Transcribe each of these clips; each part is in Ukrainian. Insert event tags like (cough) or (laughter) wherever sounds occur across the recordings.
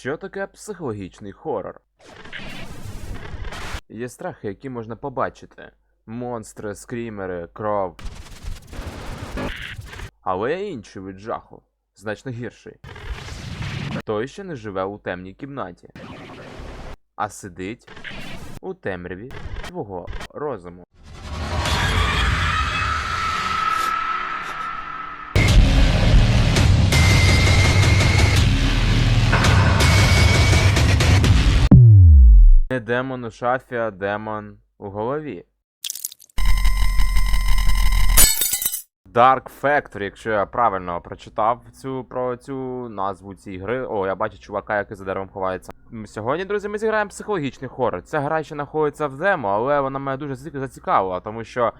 Що таке психологічний хорор? Є страхи, які можна побачити: монстри, скрімери, кров. Але є інший вид жаху, значно гірший. Той, що не живе у темній кімнаті, а сидить у темряві твого розуму. Не демон у шафі, а демон у голові. Dark Factory, якщо я правильно прочитав цю про цю назву цієї гри. О, я бачу чувака, який за деревом ховається. Сьогодні, друзі, ми зіграємо психологічний хорор. Ця гра ще знаходиться в демо, але вона мене дуже зацікавила, тому що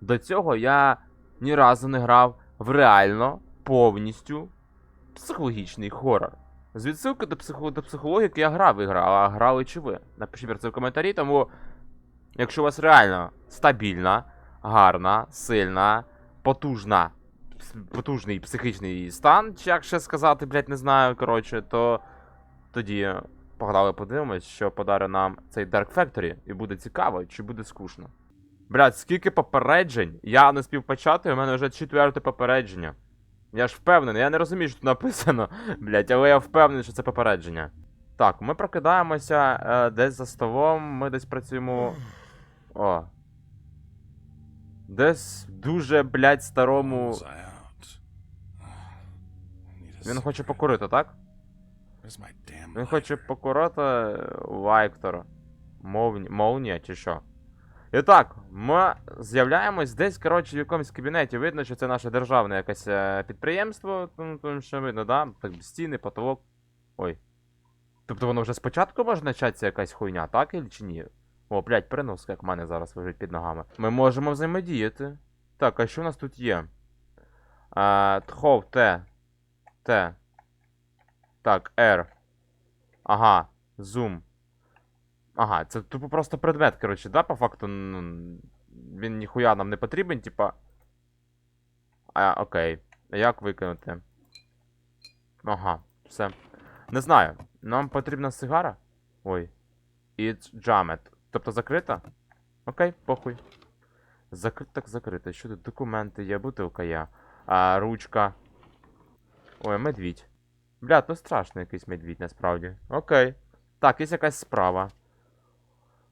до цього я ні разу не грав в реально повністю психологічний хорор. З відсилки до, психо... до психологіки я грав ігра, а грали чи ви? Напишіть про це в коментарі, тому якщо у вас реально стабільна, гарна, сильна, потужна, потужний психічний стан, чи як ще сказати, блять, не знаю, коротше, то тоді погнали подивимось, що подарує нам цей Dark Factory, і буде цікаво, чи буде скучно. Блять, скільки попереджень, я не спів почати, у мене вже четверте попередження. Я ж впевнений, я не розумію, що тут написано, (laughs) блять, але я впевнений, що це попередження. Так, ми прокидаємося е, десь за столом, ми десь працюємо. О. Десь дуже, блять, старому. Він хоче покурити, так? Він хоче покурити. Мовні... Молнія чи що? І так, ми з'являємось десь, коротше, в якомусь кабінеті. Видно, що це наше державне якесь е, підприємство. Тому, що видно, да? Стіни, потолок. Ой. Тобто воно вже спочатку може початися якась хуйня, так или чи ні? О, блядь, переноска, як в мене зараз лежить під ногами. Ми можемо взаємодіяти. Так, а що у нас тут є? А, тхов, Т. Т. Так, R. Ага, зум. Ага, це тупо просто предмет, коротше, да, по факту. Ну, він ніхуя нам не потрібен, типа. А, окей. Як викинути? Ага, все. Не знаю. Нам потрібна сигара? Ой. It's jammed. Тобто закрита? Окей, похуй. Закрито так закрито. Що тут? Документи є, бутилка є. А, ручка. Ой, медвідь. Бля, то страшно якийсь медвідь насправді. Окей. Так, є якась справа.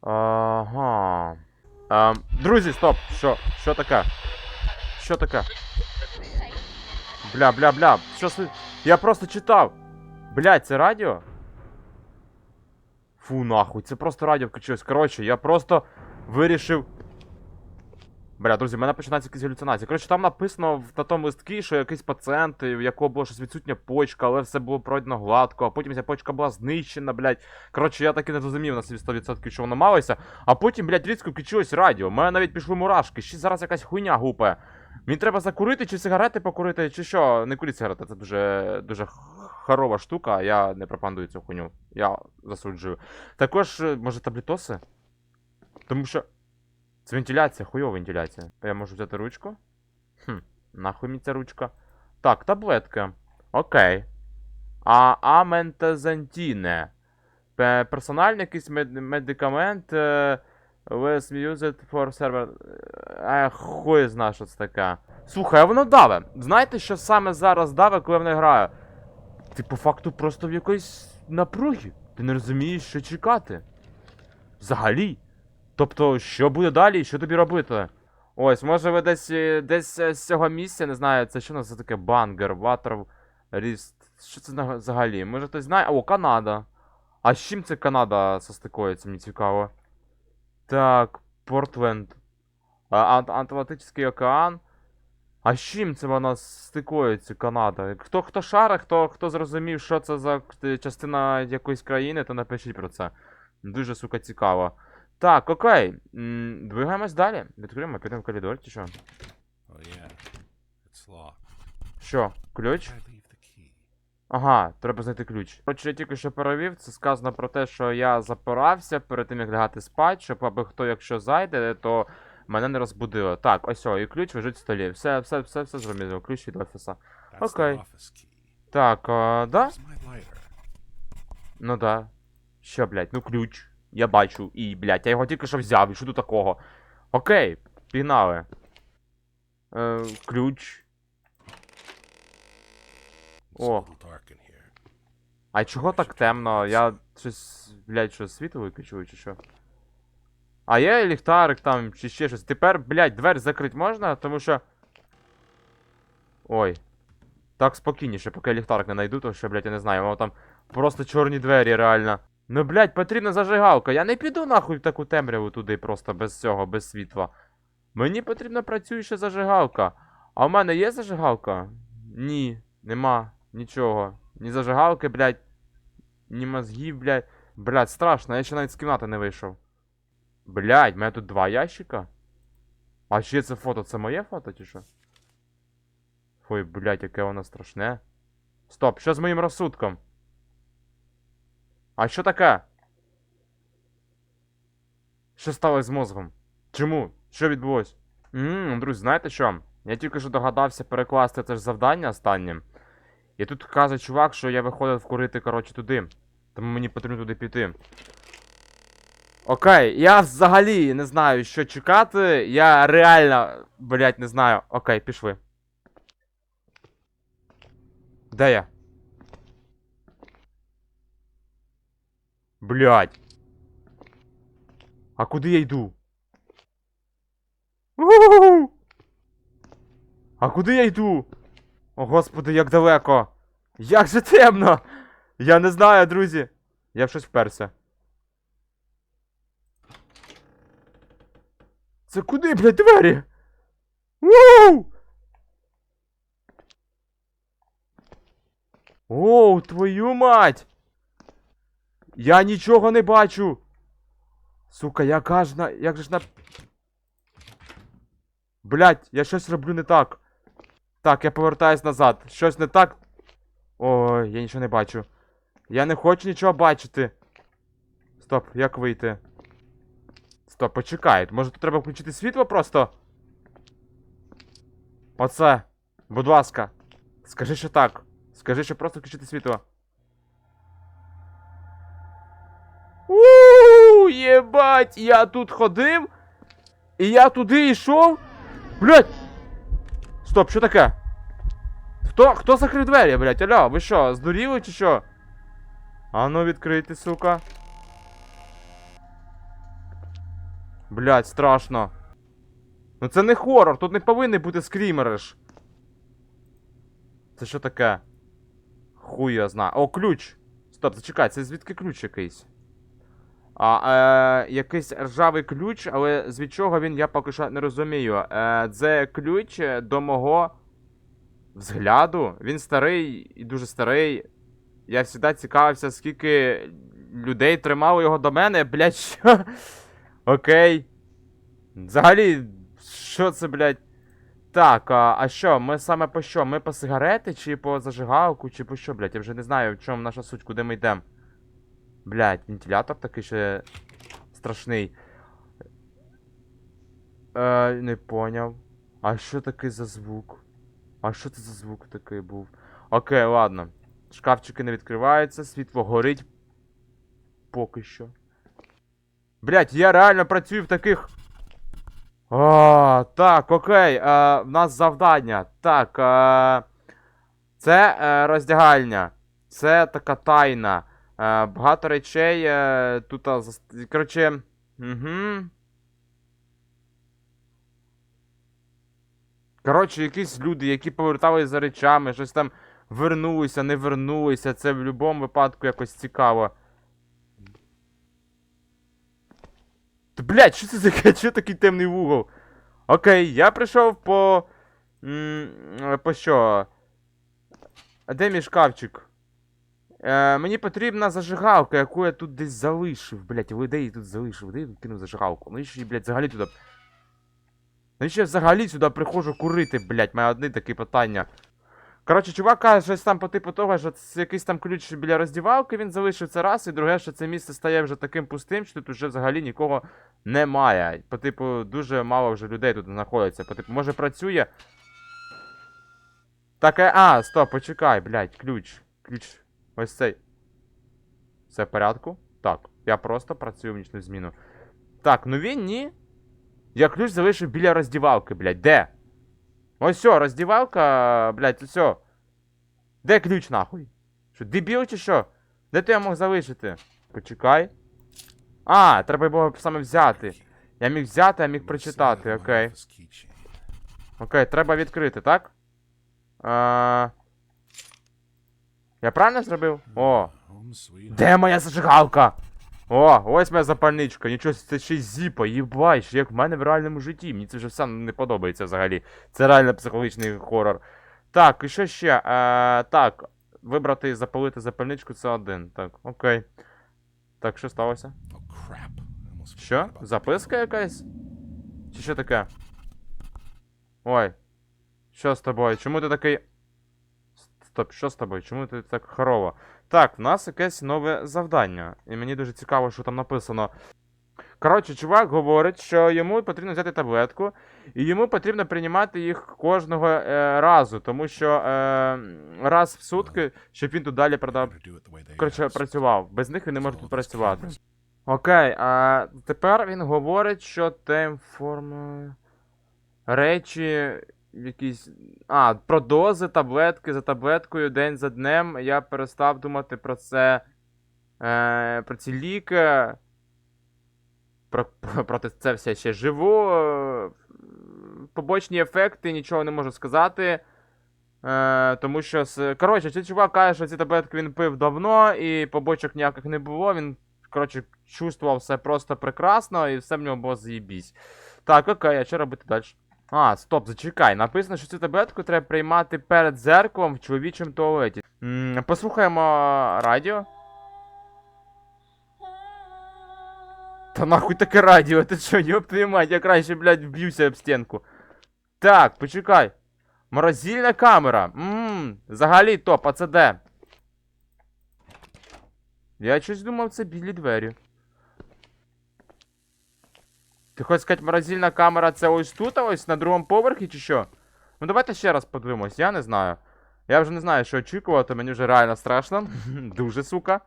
Ага. А, друзі, стоп! Що? Що таке? Що таке? Бля, бля, бля. Що си... Я просто читав. Бля, це радіо? Фу, нахуй, це просто радіо включилось. Коротше, я просто вирішив. Бля, друзі, в мене починаються якісь галюцинації. Коротше, там написано в на тому листки, що якийсь пацієнт, в якого була щось відсутня почка, але все було пройдено гладко, а потім ця почка була знищена, блядь. Коротше, я так і не зрозумів на собі 100% що воно малося. А потім, блядь, різко включилось радіо. У мене навіть пішли мурашки. Ще зараз якась хуйня гупає. Мені треба закурити чи сигарети покурити, чи що? Не куріть сигарети, це дуже дуже хорова штука, я не пропагандую цю хуйню. Я засуджую. Також, е, може, таблітоси? Тому що. Це вентиляція, хуйова вентиляція. Я можу взяти ручку? Хм, нахуй мені ця ручка. Так, таблетки. Окей. А аментазантіне. Персональний якийсь мед- медикамент. е, Was used for server. Е, хуй зна, що це таке. Слухай, а воно даве. Знаєте, що саме зараз даве, коли вона грає? Ти по факту просто в якоїсь напругі. Ти не розумієш, що чекати. Взагалі. Тобто, що буде далі, що тобі робити? Ось, може ви десь е, десь е, з цього місця, не знаю, це що у нас за таке бангер, ватер, ріст. Що це взагалі? Може хтось знає? О, Канада. А з чим це Канада состикується, мені цікаво. Так, Портленд. А, Атлантичний океан. А з чим це вона стикується, Канада? Хто хто шаре, хто, хто зрозумів, що це за частина якоїсь країни, то напишіть про це. Дуже, сука, цікаво. Так, окей. М, Двигаємось далі. Відкриємо, підемо в коридор, чи що? Oh yeah, it's locked. Що, ключ? I leave the key? Ага, треба знайти ключ. Коротше, я тільки що перевів, це сказано про те, що я запирався перед тим, як лягати спать, щоб аби хто, якщо зайде, то мене не розбудило. Так, ось о, і ключ лежить в столі. Все, все, все, все зрозуміло. Ключ від офіса. That's Okay. the office key. Так, а, да? Where's my lighter? Ну да. Що, блядь, ну ключ. Я бачу. І, блядь, я його тільки що взяв, і що тут такого? Окей, пігнали. Е, ключ. О. А чого так темно? Я щось, блядь, що світло виключую, чи що? А є ліхтарик там, чи ще щось. Тепер, блядь, двері закрити можна, тому що. Ой. Так спокійніше, поки я ліхтарик не знайду, то що, блядь, я не знаю, воно там просто чорні двері, реально. Ну, блядь, потрібна зажигалка. Я не піду нахуй в таку темряву туди просто без цього, без світла. Мені потрібна працююча зажигалка. А в мене є зажигалка? Ні, нема нічого. Ні зажигалки, блядь, ні мозгів, блядь. Блядь, страшно, я ще навіть з кімнати не вийшов. Блядь, в мене тут два ящика. А ще це фото, це моє фото чи що? Ой, блядь, яке воно страшне. Стоп, що з моїм розсудком? А що таке? Що сталося з мозгом? Чому? Що відбулось? Ммм, друзі, знаєте що? Я тільки що догадався перекласти це ж завдання останнє. І тут каже чувак, що я виходив вкурити, коротше, туди. Тому мені потрібно туди піти. Окей, я взагалі не знаю, що чекати. Я реально, блядь, не знаю. Окей, пішли. Де я? Блядь. А куди я йду? У-у-у! А куди я йду? О, господи, як далеко. Як же темно! Я не знаю, друзі. Я в щось вперся. Це куди, блядь, двері? Воу! Оу, твою мать! Я нічого не бачу! Сука, яка ж на. Як же ж на. Блять, я щось роблю не так. Так, я повертаюсь назад. Щось не так. Ой, я нічого не бачу. Я не хочу нічого бачити. Стоп, як вийти? Стоп, почекай. Може тут треба включити світло просто? Оце. Будь ласка. Скажи, що так. Скажи, що просто включити світло. Ууу, єбать, я тут ходив. І я туди йшов. Блять! Стоп, що таке? Хто, хто закрив двері, блять? Алло, ви що, здуріли чи що? А ну відкрийте, сука. Блять, страшно. Ну це не хорор, тут не повинні бути скрімери ж. Це що таке? Хуй я знаю. О, ключ! Стоп, зачекай, це звідки ключ якийсь? А, е, якийсь ржавий ключ, але з чого він я поки що не розумію. Е, це ключ до мого взгляду. Він старий і дуже старий. Я завжди цікавився, скільки людей тримало його до мене. Блять, що? Окей. Взагалі, що це, блядь? Так, а, а що, ми саме по що? Ми по сигарети, чи по зажигалку, чи по що, блядь? Я вже не знаю, в чому наша суть, куди ми йдемо. Блядь, вентилятор такий ще страшний. Е, не поняв. А що такий за звук? А що це за звук такий був? Окей, ладно. Шкафчики не відкриваються, світло горить. Поки що. Блять, я реально працюю в таких. А, так, окей. А, в нас завдання. Так. А, це е, роздягальня. Це така тайна. Е, багато речей е, тут. Коротше. Угу. Коротше, якісь люди, які повертались за речами, щось там вернулися, не вернулися. Це в будь-якому випадку якось цікаво. Та, блядь, що це таке? Що такий темний вугол? Окей, я прийшов по. По що? А де мій шкафчик? Е, мені потрібна зажигалка, яку я тут десь залишив. Блять, ви де її тут залишив? Де я тут кинув зажигалку? Ну і ще, блядь, взагалі туди. Ну і ще взагалі сюди приходжу курити, блять, має одне таке питання. Коротше, чувак каже, щось там по типу того, що це якийсь там ключ біля роздівалки він залишив це раз, і друге, що це місце стає вже таким пустим, що тут вже взагалі нікого немає. По типу, дуже мало вже людей тут знаходиться. По типу, може працює. Таке. А, стоп, почекай, блядь, ключ. Ключ. Ось цей. Все в порядку? Так, я просто працюю в нічну зміну. Так, ну він ні. Я ключ залишив біля роздівалки, блядь. Де? Ось все, роздівалка, блядь, все. Де ключ нахуй? Що, дебіл чи що? Де ти я мог залишити? Почекай. А, треба було саме взяти. Я міг взяти, а міг прочитати, окей. Окей, треба відкрити, так? А... Я правильно зробив? О, де моя зажигалка? О, ось моя запальничка. Нічого, це ще й зіпа, їбай, ще як в мене в реальному житті. Мені це вже все не подобається взагалі. Це реально психологічний хорор. Так, і що ще? Е, так, вибрати і запалити запальничку це один. Так, окей. Так, що сталося? Що? Записка якась? Чи що таке? Ой. Що з тобою? Чому ти такий. Стоп, що з тобою? Чому ти так хорово? Так, в нас якесь нове завдання. І мені дуже цікаво, що там написано. Коротше, чувак говорить, що йому потрібно взяти таблетку, і йому потрібно приймати їх кожного е, разу, тому що е, раз в сутки, щоб він тут далі продав. Коротше, працював. Без них він не може тут працювати. Окей, а тепер він говорить, що темформ... Речі якісь. А, про дози, таблетки за таблеткою, день за днем. Я перестав думати про це. Е, про ці ліки. Про, проти це все ще живу. Побочні ефекти, нічого не можу сказати. Е, тому що. Коротше, цей чувак каже, що ці таблетки він пив давно, і побочок ніяких не було. Він, коротше, чувствував все просто прекрасно, і все в нього було заєбісь. Так, окей, а що робити далі? А, стоп, зачекай. Написано, що цю таблетку треба приймати перед зеркалом в чоловічому туалеті. М, послухаємо радіо. Та нахуй таке радіо, ти що, йоп твою мать, я краще, блядь, вб'юся об стінку. Так, почекай. Морозильна камера. Ммм, взагалі топ, а це де? Я щось думав, це білі двері. Ти хочеш сказати, морозильна камера це ось тут, а ось на другому поверхі, чи що? Ну давайте ще раз подивимось, я не знаю. Я вже не знаю, що очікувати, мені вже реально страшно. (laughs) Дуже, сука.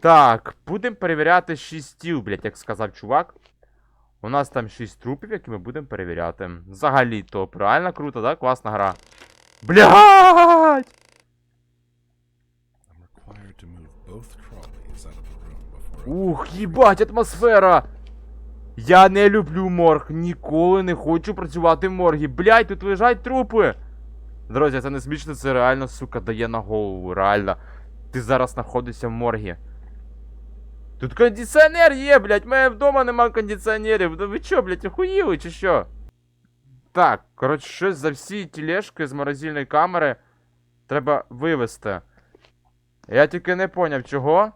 Так, будемо перевіряти 6 стіл, блять, як сказав чувак. У нас там 6 трупів, які ми будемо перевіряти. Взагалі топ. Реально круто, да? Класна гра. Блять! Ух, їбать, атмосфера! Я не люблю морг, ніколи не хочу працювати в моргі. Блять, тут лежать трупи. Друзі, це не смішно, це реально, сука, дає на голову, реально. Ти зараз знаходишся в моргі. Тут кондиціонер є, блядь, мене вдома нема кондиціонерів. Да ви чо, блядь, охуїли чи що? Так, коротше, щось за всі тележки з морозильної камери треба вивезти. Я тільки не поняв, чого.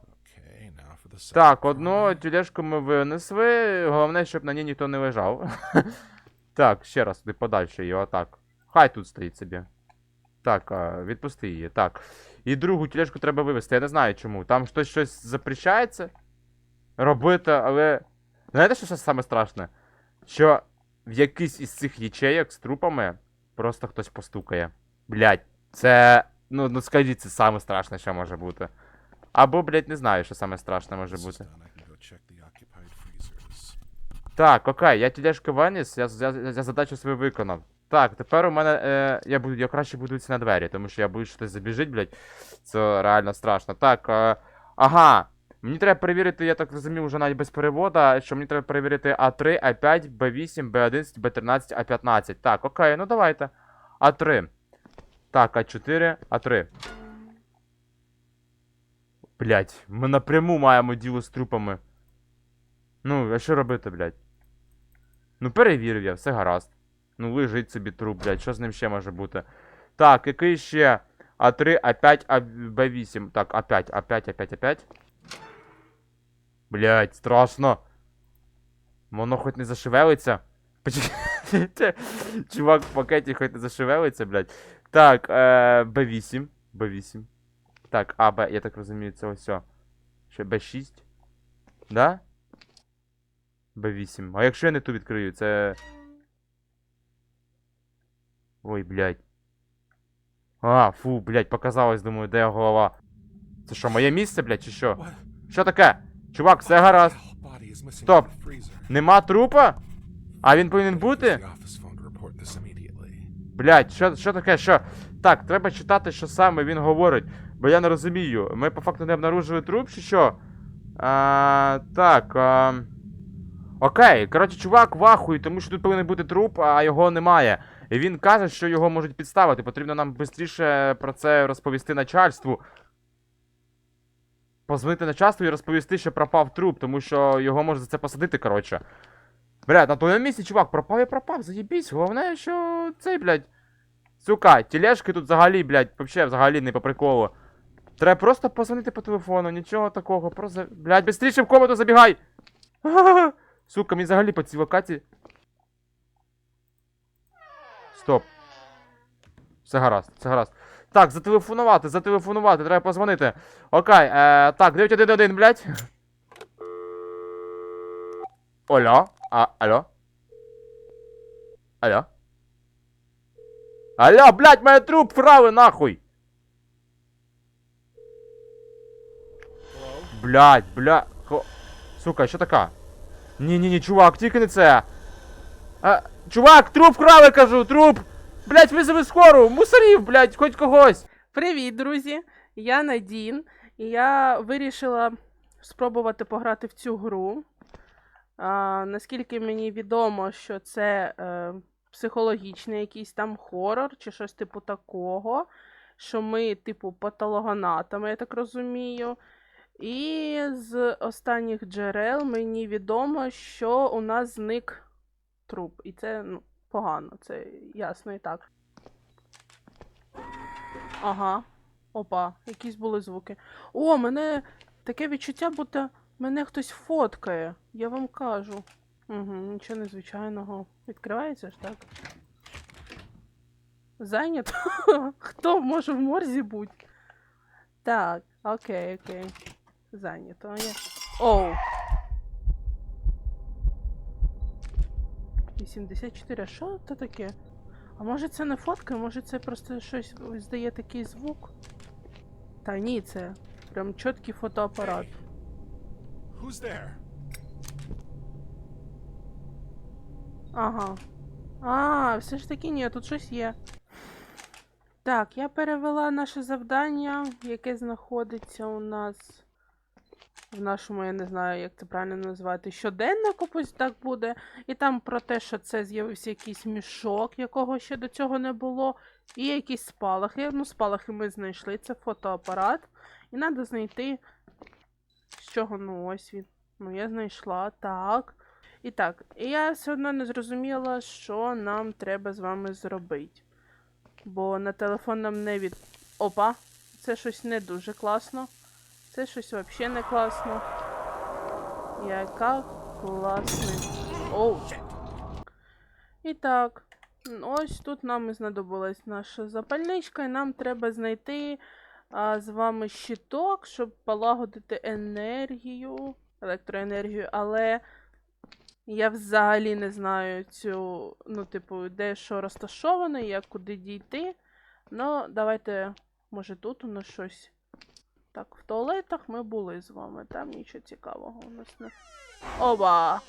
Так, одну тележку ми винесли. Головне, щоб на ній ніхто не лежав. (laughs) так, ще раз, туди подальше її, отак. Хай тут стоїть собі. Так, відпусти її. Так. І другу тележку треба вивезти. Я не знаю чому. Там хтось щось запрещається робити, але. Знаєте, що саме страшне? Що в якийсь із цих ячеїк з трупами просто хтось постукає. Блять, це. Ну, ну скажіть, це саме страшне, що може бути. Або, блять, не знаю, що саме страшне може бути. Так, окей, я тележку виніс, я, я, я задачу свою виконав. Так, тепер у мене. Е, я буду, я краще буду на двері, тому що я боюсь, що хтось забіжить, блядь. Це реально страшно. Так, е, ага. Мені треба перевірити, я так розумів, вже навіть без перевода, що мені треба перевірити А3, А5, Б8, Б11, Б13, А15. Так, окей, ну давайте. А3. Так, А4, А3. Блять, ми напряму маємо діло з трупами. Ну, а що робити, блядь? Ну, перевірив я, все гаразд. Ну, лежить собі труп, блядь, що з ним ще може бути? Так, який ще? А3, А5, А, Б8. Так, А5, А5, А5, А5. Блядь, страшно. Воно хоч не зашевелиться. Чувак в пакеті хоч не зашевелиться, блядь. Так, е, Б8. Б8. Так, А, Б, я так розумію, це ось. Ще Б6. Да? Б8. А якщо я не ту відкрию, це. Ой, блядь. А, фу, блядь, показалось, думаю, де голова. Це що, моє місце, блядь, чи що? Що таке? Чувак, все гаразд. Freezer. Нема трупа? А він повинен бути? Блять, що, що таке? Що? Так, треба читати, що саме він говорить. Бо я не розумію. Ми по факту не обнаружили труп, чи що? А, так. А... Окей, коротше, чувак в ахуї, тому що тут повинен бути труп, а його немає. І він каже, що його можуть підставити. Потрібно нам швидше про це розповісти начальству. Позвонити начальству і розповісти, що пропав труп, тому що його можуть за це посадити, коротше. Блядь, на твоєму місці, чувак, пропав і пропав, заєбісь. Головне, що цей, блядь. Сука, тележки тут взагалі, блядь, взагалі не по приколу. Треба просто позвонити по телефону, нічого такого, просто. Блядь, быстріше в комнату забігай! (laughs) Сука, мені взагалі по цій локації. Стоп. Все гаразд, все гаразд. Так, зателефонувати, зателефонувати, треба позвонити. Окей, е, так, 911, блядь. Алло? А, алло? Алло? Алло, блядь, мене труп вкрали нахуй! Блядь, бля. Сука, що така? Ні-ні-ні, чувак, тільки не це. А, чувак, труп вкрали, кажу, труп! Блядь, визови скору! Мусорів, блядь, хоч когось! Привіт, друзі! Я Надін, і я вирішила спробувати пограти в цю гру. А, наскільки мені відомо, що це е, психологічний якийсь там хорор чи щось типу такого, що ми, типу, патологоанатоми, я так розумію. І з останніх джерел мені відомо, що у нас зник труп. І це ну, погано, це ясно і так. Ага. Опа, якісь були звуки. О, мене таке відчуття, будто мене хтось фоткає. Я вам кажу. Угу, нічого незвичайного. Відкривається ж, так? Зайнято? (laughs) Хто може в морзі бути? Так, окей, окей. Зайнято. Оу. 84. А що це таке? А може це не фотка, може це просто щось здає такий звук? Та ні, це прям чіткий фотоапарат. Who's there? Ага. А, все ж таки ні, тут щось є. Так, я перевела наше завдання, яке знаходиться у нас в нашому, я не знаю, як це правильно назвати, щоденнику, пусть так буде. І там про те, що це з'явився якийсь мішок, якого ще до цього не було, і якісь спалахи. Ну, спалахи ми знайшли, це фотоапарат. І треба знайти, з чого, ну, ось він. Ну, я знайшла, так. І так, і я все одно не зрозуміла, що нам треба з вами зробити. Бо на телефон нам не від. Опа! Це щось не дуже класно. Це щось взагалі не класно. Яка класний. Оу. І так. Ось тут нам і знадобилась наша запальничка, і нам треба знайти а, з вами щиток, щоб полагодити енергію, електроенергію, але я взагалі не знаю цю, ну, типу, де що розташовано, як куди дійти. Ну, давайте, може, тут у нас щось. Так, в туалетах ми були з вами, там нічого цікавого у нас не. Оба!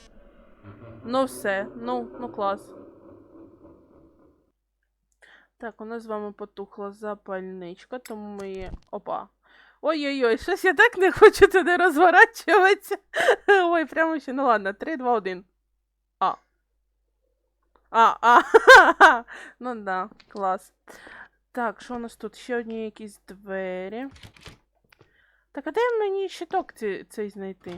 Ну все, ну, ну клас. Так, у нас з вами потухла запальничка, тому ми її. Опа. Ой-ой-ой, щось я так не хочу туди розворачуватися. (laughs) Ой, прямо ще. Ну ладно, 3, 2, 1. А. А, а, ну да, клас. Так, що у нас тут? Ще одні якісь двері. Так, а де мені щиток цей, цей знайти?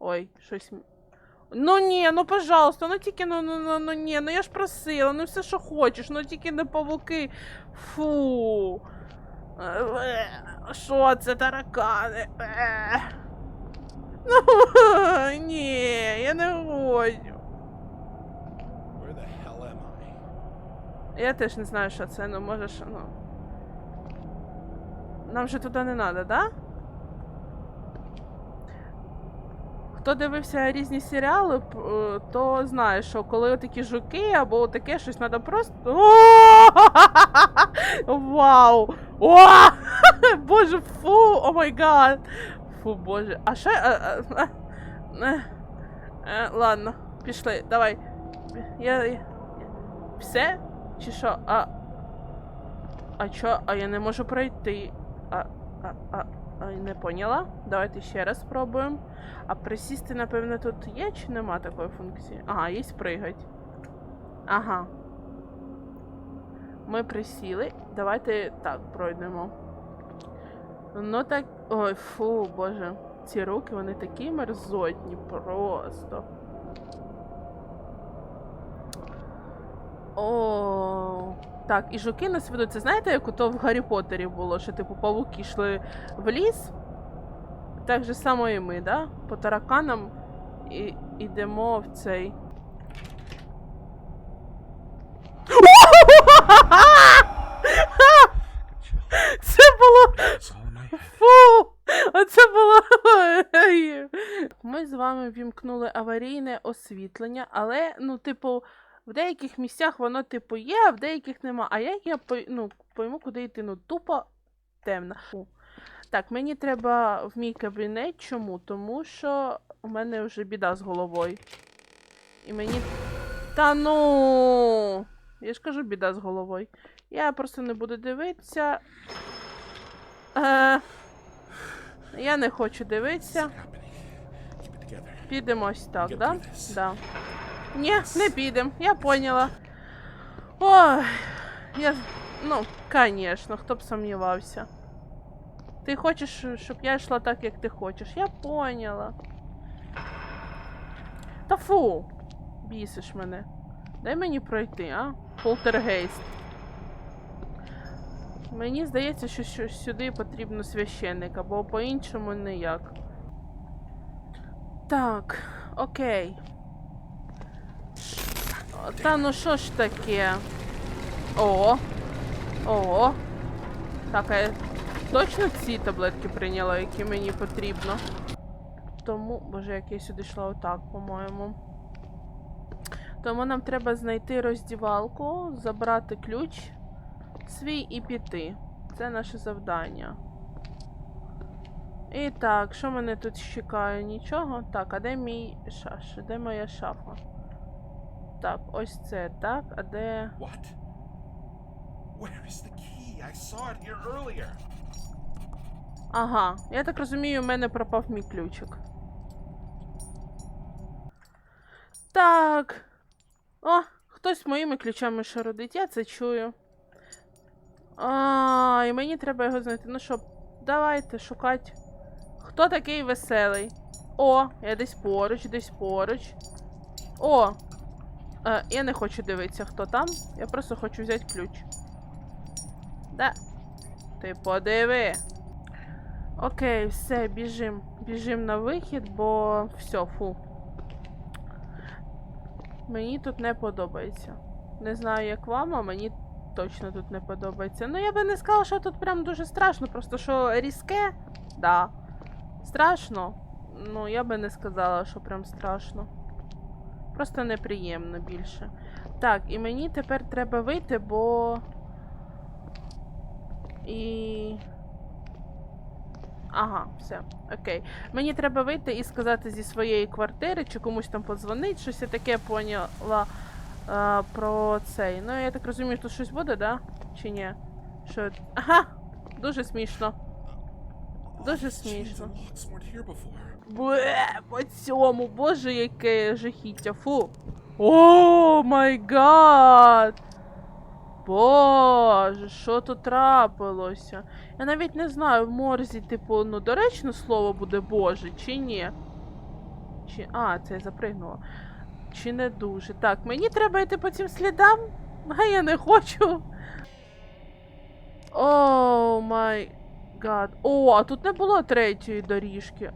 Ой, щось. Ну ні, ну пожалуйста, ну тільки ну ну ну ну ні, ну я ж просила, ну все, що хочеш, ну тільки не павуки. Фу. Е, Що це таракани? Е. Ну, (laughs) ні, я не хочу. Я теж не знаю, що це, ну може, що, ну. Нам же туди не треба, да? Хто дивився різні серіали, е, то знає, що коли такі жуки або таке щось треба просто. (laughs) Вау! (laughs) Боже, фу! О май гад! Фу, боже. А ще. е, е, ладно, пішли, давай. Я- Все? Чи що? А. А чо? А я не можу пройти. А. А. А. не поняла? Давайте ще раз спробуємо. А присісти, напевно, тут є чи нема такої функції? Ага, є пригать. Ага. Ми присіли. Давайте так пройдемо. Ну так. Ой, фу, боже. Ці руки, вони такі мерзотні, просто. О, так, і жуки нас ведуть. Це знаєте, як ото в Гаррі Поттері було, що типу павуки йшли в ліс? Так же само і ми, да? По тараканам і йдемо в цей. (laughs) Це було. Фу! Оце було. (laughs) Ми з вами вімкнули аварійне освітлення, але, ну, типу, в деяких місцях воно, типу, є, а в деяких нема. А як я ну, пойму, куди йти? Ну, тупо темно. Так, мені треба в мій кабінет. Чому? Тому що у мене вже біда з головою. І мені. Та ну. Я ж кажу, біда з головою. Я просто не буду дивитися. Е, я не хочу дивитися. Підемо ось так, да? Да. Ні, не підемо, я поняла. Ой, я. Ну, звісно, хто б сумнівався. Ти хочеш, щоб я йшла так, як ти хочеш. Я поняла. Та фу! Бісиш мене. Дай мені пройти, а? Полтергейст. Мені здається, що, сюди потрібно священник, або по-іншому ніяк. Так, окей. Та ну що ж таке? О. О. Так, а я точно ці таблетки прийняла, які мені потрібно. Тому, боже, як я сюди йшла отак, по-моєму. Тому нам треба знайти роздівалку, забрати ключ свій і піти. Це наше завдання. І так, що мене тут чекає? Нічого? Так, а де мій шаш? Де моя шафа? Так, ось це, так, а де. What? Where is the key? I saw it here earlier. Ага, я так розумію, у мене пропав мій ключик. Так. О, хтось моїми ключами шародить, я це чую. А, і мені треба його знайти. Ну що, давайте шукати. Хто такий веселий? О, я десь поруч, десь поруч. О! Е, я не хочу дивитися, хто там. Я просто хочу взяти ключ. Да. Ти подиви. Окей, все, біжим. Біжим на вихід, бо все, фу. Мені тут не подобається. Не знаю, як вам, а мені точно тут не подобається. Ну, я би не сказала, що тут прям дуже страшно, просто що різке, да. Страшно. Ну, я би не сказала, що прям страшно. Просто неприємно більше. Так, і мені тепер треба вийти, бо. І. Ага, все, окей. Мені треба вийти і сказати зі своєї квартири, чи комусь там подзвонить, щось я таке поняла е, про цей. Ну, я так розумію, тут щось буде, да? Чи ні? Що. Ага! Дуже смішно. Дуже смішно. Бле, по цьому, боже, яке жахіття. Фу. О, май гад! Боже, що тут трапилося? Я навіть не знаю, в морзі, типу, ну, доречне слово буде Боже, чи ні? Чи. А, це я запригнула. Чи не дуже. Так, мені треба йти по цим слідам, а я не хочу. О, май гад. О, а тут не було третьої доріжки.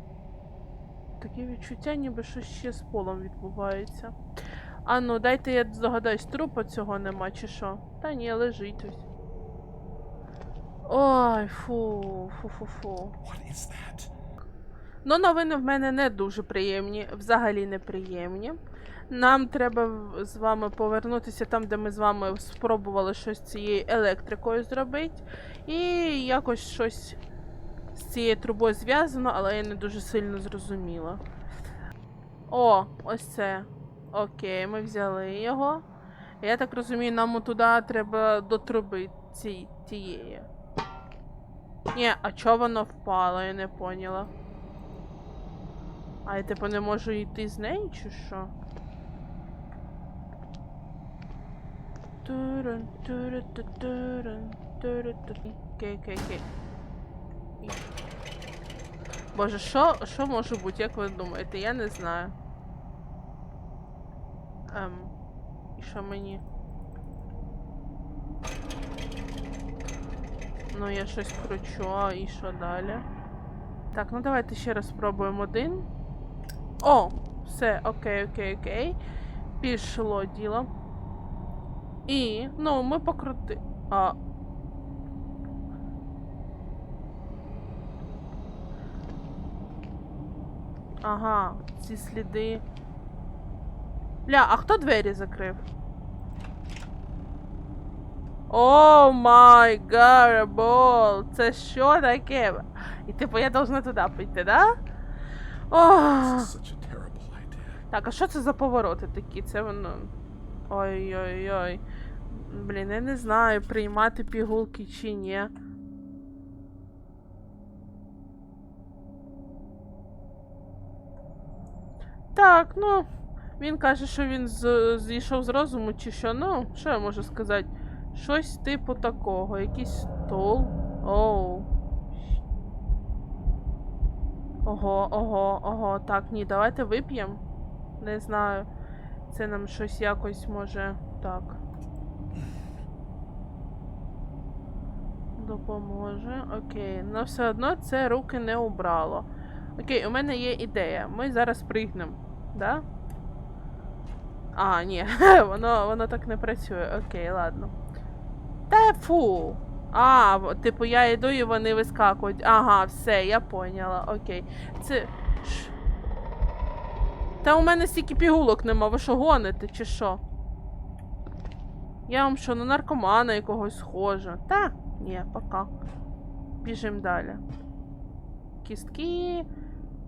Таке відчуття, ніби щось ще з полом відбувається. А ну, дайте я здогадаюсь, трупа цього нема, чи що? Та ні, лежить ось. Ой, фу, фу-фу-фу. Ну, новини в мене не дуже приємні, взагалі неприємні. Нам треба з вами повернутися там, де ми з вами спробували щось цією електрикою зробити. І якось щось з цією трубою зв'язано, але я не дуже сильно зрозуміла. О, ось це. Окей, ми взяли його. Я так розумію, нам туди треба до труби ці, тієї. Ні, а чого воно впало, я не поняла. А я типу не можу йти з нею, чи що? Окей, окей, окей. Боже, що, що може бути, як ви думаєте? Я не знаю. Ем. І що мені? Ну, я щось кручу, а і що далі? Так, ну давайте ще раз спробуємо один. О! Все, окей, окей, окей. Пішло діло. І, ну, ми покрути. А. Ага, ці сліди. Ля, а хто двері закрив? О май гарбол! Це що таке? І типу я должна туди піти, да? О, This is such a terrible idea. так, а що це за повороти такі? Це воно. Ой-ой-ой. Блін, я не знаю, приймати пігулки чи ні. Так, ну. Він каже, що він з- зійшов з розуму, чи що. Ну, що я можу сказати? Щось типу такого. Якийсь стол. Оу. Ого, ого, ого. Так, ні, давайте вип'ємо. Не знаю. Це нам щось якось може. Так. Допоможе. Окей. Ну все одно це руки не убрало. Окей, у мене є ідея. Ми зараз пригнемо. Да? А, ні, (laughs) воно, воно так не працює. Окей, ладно. Та фу. А, типу, я йду і вони вискакують. Ага, все, я поняла. Окей. Це. Та у мене стільки пігулок нема, ви що гоните, чи що? Я вам що, на наркомана якогось схожа? Та, ні, пока. Біжим далі. Кістки.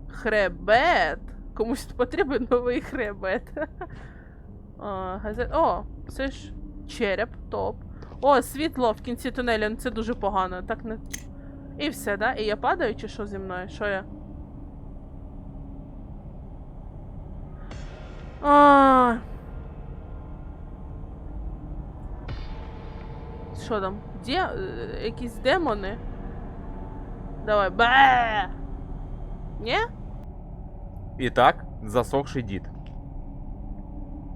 Хребет. Комусь (laughs) потрібен новий хребет. (laughs) О, газет... О, це ж череп, топ. О, світло в кінці тунелю, ну це дуже погано. Так не. І все, да? І я падаю, чи що зі мною? Що я? А. Що там? Де? е, Якісь демони? Давай. Бе! Ні? І так, засохший дід.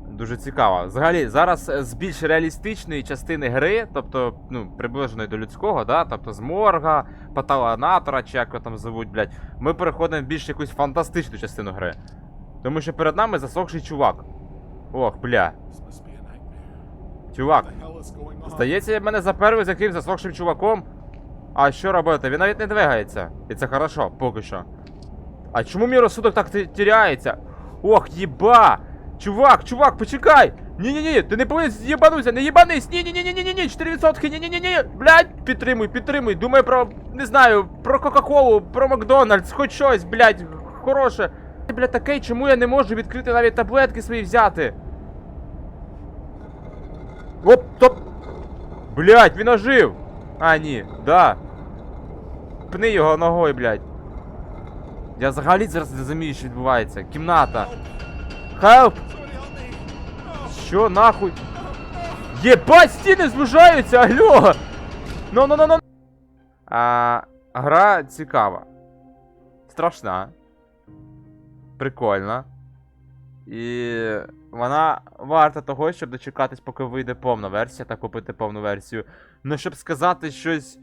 Дуже цікаво. Взагалі, зараз е, з більш реалістичної частини гри, тобто, ну, приближеної до людського, да, тобто з морга, паталонатора, чи як його там звуть, блядь, ми переходимо в більш якусь фантастичну частину гри. Тому що перед нами засохший чувак. Ох, бля. Чувак, здається, мене заперли з якимсь засохшим чуваком. А що робити? Він навіть не двигається. І це хорошо, поки що. А чому мій розсудок так тіряється? Ох, єба! Чувак, чувак, почекай! Ні-ні-ні, ти не повинен з'єбанутися, не їбанись! Ні-ні-ні-ні-ні, 4%, ні-ні-ні-ні, блядь, підтримуй, підтримуй, думай про, не знаю, про Кока-Колу, про Макдональдс, хоч щось, блядь, хороше. Блядь, таке, чому я не можу відкрити навіть таблетки свої взяти? Оп, топ! Блядь, він ожив! А, ні, да. Пни його ногою, блядь. Я взагалі зараз не розумію, що відбувається. Кімната. Хелп! Що нахуй? Єбать, стіни звужаються, алло! Ну, ну, ну, ну. А, гра цікава. Страшна. Прикольна. І вона варта того, щоб дочекатись, поки вийде повна версія та купити повну версію. Ну, щоб сказати щось.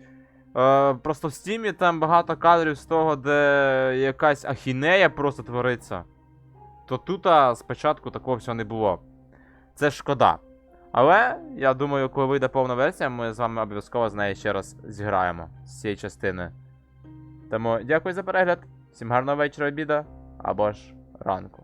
Е, просто в стімі там багато кадрів з того, де якась ахінея просто твориться. То тут спочатку такого всього не було. Це шкода. Але я думаю, коли вийде повна версія, ми з вами обов'язково з нею ще раз зіграємо з цієї частини. Тому дякую за перегляд. Всім гарного вечора, обіда або ж ранку.